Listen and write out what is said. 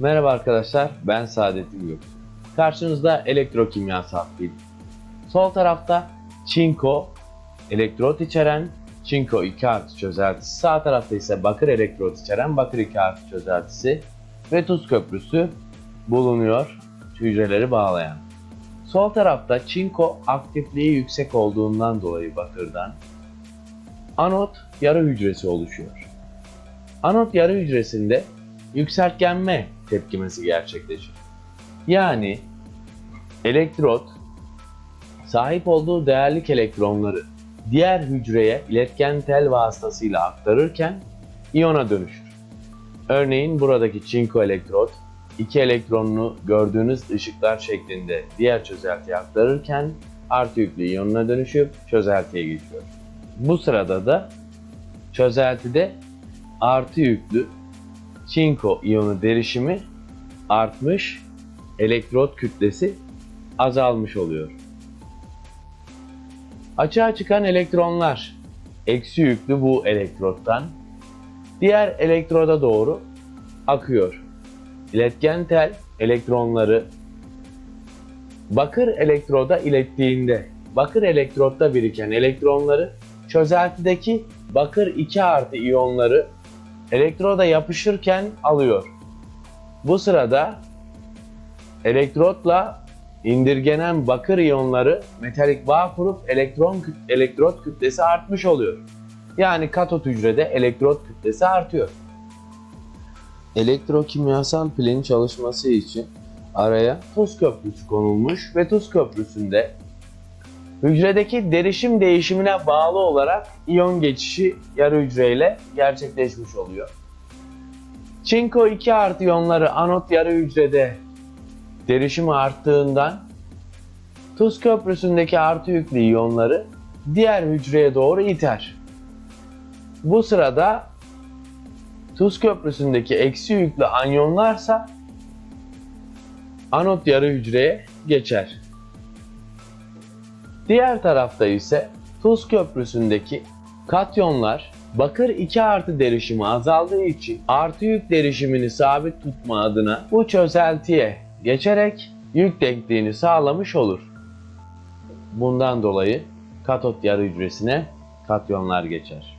Merhaba arkadaşlar, ben Saadettin Gök. Karşınızda elektrokimyasal pil. Sol tarafta çinko, elektrot içeren çinko 2 artı çözeltisi. Sağ tarafta ise bakır elektrot içeren bakır 2 artı çözeltisi ve tuz köprüsü bulunuyor hücreleri bağlayan. Sol tarafta çinko aktifliği yüksek olduğundan dolayı bakırdan anot yarı hücresi oluşuyor. Anot yarı hücresinde yükseltgenme tepkimesi gerçekleşir. Yani elektrot sahip olduğu değerlik elektronları diğer hücreye iletken tel vasıtasıyla aktarırken iyona dönüşür. Örneğin buradaki çinko elektrot iki elektronunu gördüğünüz ışıklar şeklinde diğer çözeltiye aktarırken artı yüklü iyonuna dönüşüp çözeltiye geçiyor. Bu sırada da çözeltide artı yüklü çinko iyonu derişimi artmış, elektrot kütlesi azalmış oluyor. Açığa çıkan elektronlar eksi yüklü bu elektrottan diğer elektroda doğru akıyor. İletken tel elektronları bakır elektroda ilettiğinde bakır elektrotta biriken elektronları çözeltideki bakır 2 artı iyonları elektroda yapışırken alıyor. Bu sırada elektrotla indirgenen bakır iyonları metalik bağ kurup elektron elektrot kütlesi artmış oluyor. Yani katot hücrede elektrot kütlesi artıyor. Elektrokimyasal pilin çalışması için araya tuz köprüsü konulmuş ve tuz köprüsünde hücredeki derişim değişimine bağlı olarak iyon geçişi yarı hücreyle gerçekleşmiş oluyor. Çinko 2 artı iyonları anot yarı hücrede derişimi arttığından tuz köprüsündeki artı yüklü iyonları diğer hücreye doğru iter. Bu sırada tuz köprüsündeki eksi yüklü anyonlarsa anot yarı hücreye geçer. Diğer tarafta ise tuz köprüsündeki katyonlar bakır 2 artı derişimi azaldığı için artı yük derişimini sabit tutma adına bu çözeltiye geçerek yük denkliğini sağlamış olur. Bundan dolayı katot yarı hücresine katyonlar geçer.